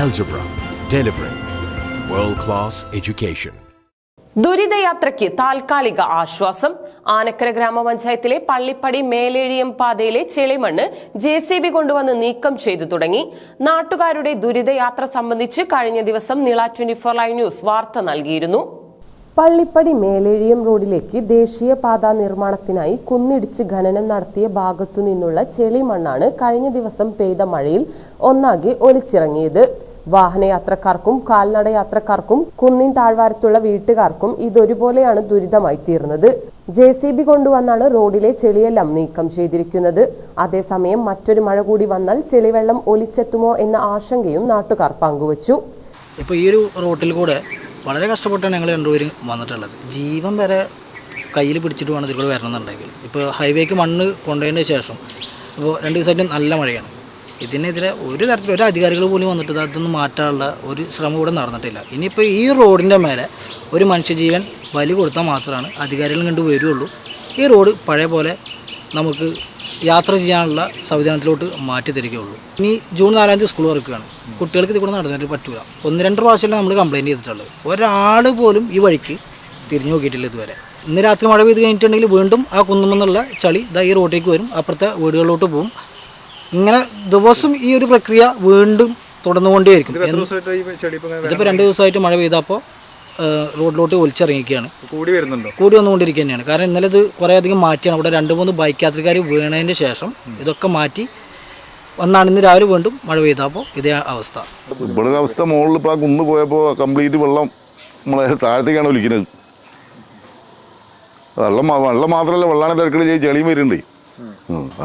Algebra, delivering world class education. ദുരിതയാത്രയ്ക്ക് താൽക്കാലിക ആശ്വാസം. ആനക്കര ഗ്രാമപഞ്ചായത്തിലെ പള്ളിപ്പടി മേലേഴിയം പാതയിലെ ചെളിമണ്ണ് ജെ സി ബി കൊണ്ടുവന്ന് നീക്കം ചെയ്തു തുടങ്ങി. നാട്ടുകാരുടെ ദുരിതയാത്ര സംബന്ധിച്ച് കഴിഞ്ഞ ദിവസം Nila twenty four live news വാർത്ത നൽകിയിരുന്നു. പള്ളിപ്പടി മേലേഴിയം റോഡിലേക്ക് ദേശീയപാത നിർമ്മാണത്തിനായി കുന്നിടിച്ച് ഖനനം നടത്തിയ ഭാഗത്തു നിന്നുള്ള ചെളിമണ്ണാണ് കഴിഞ്ഞ ദിവസം പെയ്ത മഴയിൽ ഒന്നാകെ ഒലിച്ചിറങ്ങിയത്. വാഹനയാത്രക്കാർക്കും കാൽനട യാത്രക്കാർക്കും കുന്നിൻ താഴ്വാരത്തുള്ള വീട്ടുകാർക്കും ഇതൊരുപോലെയാണ് ദുരിതമായി തീർന്നത്. ജെ സി ബി കൊണ്ടുവന്നാണ് റോഡിലെ ചെളിയെല്ലാം നീക്കം ചെയ്തിരിക്കുന്നത്. അതേസമയം മറ്റൊരു മഴ കൂടി വന്നാൽ ചെളിവെള്ളം ഒലിച്ചെത്തുമോ എന്ന ആശങ്കയും നാട്ടുകാർ പങ്കുവച്ചു. ഇപ്പോൾ ഈ ഒരു റോട്ടിൽ കൂടെ വളരെ കഷ്ടപ്പെട്ടാണ് ഞങ്ങൾ രണ്ടുപേരും വന്നിട്ടുള്ളത്. ജീവൻ വരെ കയ്യിൽ പിടിച്ചിട്ട് വേണം ഇതിൽ കൂടെ വരണമെന്നുണ്ടെങ്കിൽ ഇപ്പോൾ ഹൈവേക്ക് മണ്ണ് കൊണ്ടുപോയതിന് ശേഷം ഇപ്പോൾ രണ്ട് ദിവസമായിട്ട് നല്ല മഴയാണ്. ഇതിനെതിരെ ഒരു തരത്തിൽ ഒരു അധികാരികൾ പോലും വന്നിട്ട് അതൊന്നും മാറ്റാനുള്ള ഒരു ശ്രമം ഇവിടെ നടന്നിട്ടില്ല. ഇനിയിപ്പോൾ ഈ റോഡിന്റെ മേലെ ഒരു മനുഷ്യജീവൻ ബലി കൊടുത്താൽ മാത്രമാണ് അധികാരികൾ കണ്ട് വരുള്ളൂ. ഈ റോഡ് പഴയ പോലെ നമുക്ക് യാത്ര ചെയ്യാനുള്ള സംവിധാനത്തിലോട്ട് മാറ്റി തരികയുള്ളൂ. ഇനി ജൂൺ നാലാം തീയതി സ്കൂൾ തുറക്കുകയാണ്. കുട്ടികൾക്ക് ഇത് കൂടെ നടന്നിട്ട് പറ്റൂല. ഒന്ന് രണ്ട് പ്രാവശ്യം നമ്മൾ കംപ്ലയിന്റ് ചെയ്തിട്ടുള്ളത്. ഒരാൾ പോലും ഈ വഴിക്ക് തിരിഞ്ഞു നോക്കിയിട്ടില്ല ഇതുവരെ. ഇന്ന് രാത്രി മഴ പെയ്ത് കഴിഞ്ഞിട്ടുണ്ടെങ്കിൽ വീണ്ടും ആ കുന്നുമെന്നുള്ള ചളി ഇതാ ഈ റോഡിലേക്ക് വരും. അപ്പുറത്തെ വീടുകളിലോട്ട് പോകും ഇങ്ങനെ ദിവസം ഈ ഒരു പ്രക്രിയ വീണ്ടും തുടർന്നുകൊണ്ടേയിരിക്കും. ഇതിപ്പോ ദിവസമായിട്ട് ഈ ചെടി ഇപ്പൊ ഇങ്ങനെ ഇതിപ്പോൾ രണ്ട് ദിവസമായിട്ട് മഴ പെയ്തപ്പോൾ റോഡിലോട്ട് ഒലിച്ചിറങ്ങിക്കുകയാണ് കൂടി വരുന്നുണ്ടോ? കൂടി വന്നുകൊണ്ടിരിക്കുക തന്നെയാണ് കാരണം ഇന്നലെ ഇത് കുറേ അധികം മാറ്റിയാണ്. ഇവിടെ രണ്ട് മൂന്ന് ബൈക്ക് യാത്രക്കാർ വീണതിന് ശേഷം ഇതൊക്കെ മാറ്റി വന്നാണ് ഇന്ന് രാവിലെ വീണ്ടും മഴ പെയ്തപ്പോൾ ഇതേ അവസ്ഥ. ഇവിടെ അവസ്ഥ മുകളിൽ ഇപ്പോൾ കുന്നു പോയപ്പോൾ കംപ്ലീറ്റ് വെള്ളം നമ്മളെ താഴത്തേക്കാണ് ഒലിക്കുന്നത്. വെള്ളം വെള്ളം മാത്രമല്ല വെള്ളമാണ് തിരക്കടി ചെയ്ത് ചെളിയും വരുന്നുണ്ട്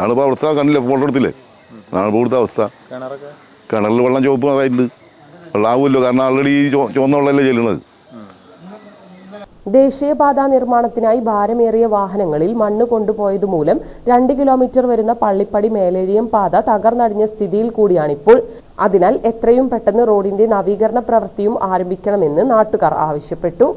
ആളിപ്പോൾ അവസ്ഥ കണ്ടില്ല ഫോട്ടോ എടുത്തില്ലേ? ആളിപ്പോൾ ഇവിടുത്തെ അവസ്ഥ കിണറിൽ വെള്ളം ചുവപ്പ് ആയിട്ടുണ്ട് വെള്ളം ആവുമല്ലോ കാരണം ആൾറെഡി ഈ ചുവ- ചുവന്ന വെള്ളമല്ലേ ചെല്ലുന്നത്. ദേശീയപാത നിർമ്മാണത്തിനായി ഭാരമേറിയ വാഹനങ്ങളിൽ മണ്ണ് കൊണ്ടുപോയതുമൂലം രണ്ട് കിലോമീറ്റർ വരുന്ന പള്ളിപ്പടി മേലേഴിയം പാത തകർന്നടിഞ്ഞ സ്ഥിതിയിൽ കൂടിയാണിപ്പോൾ. അതിനാൽ എത്രയും പെട്ടെന്ന് റോഡിന്റെ നവീകരണ പ്രവൃത്തിയും ആരംഭിക്കണമെന്ന് നാട്ടുകാർ ആവശ്യപ്പെട്ടു.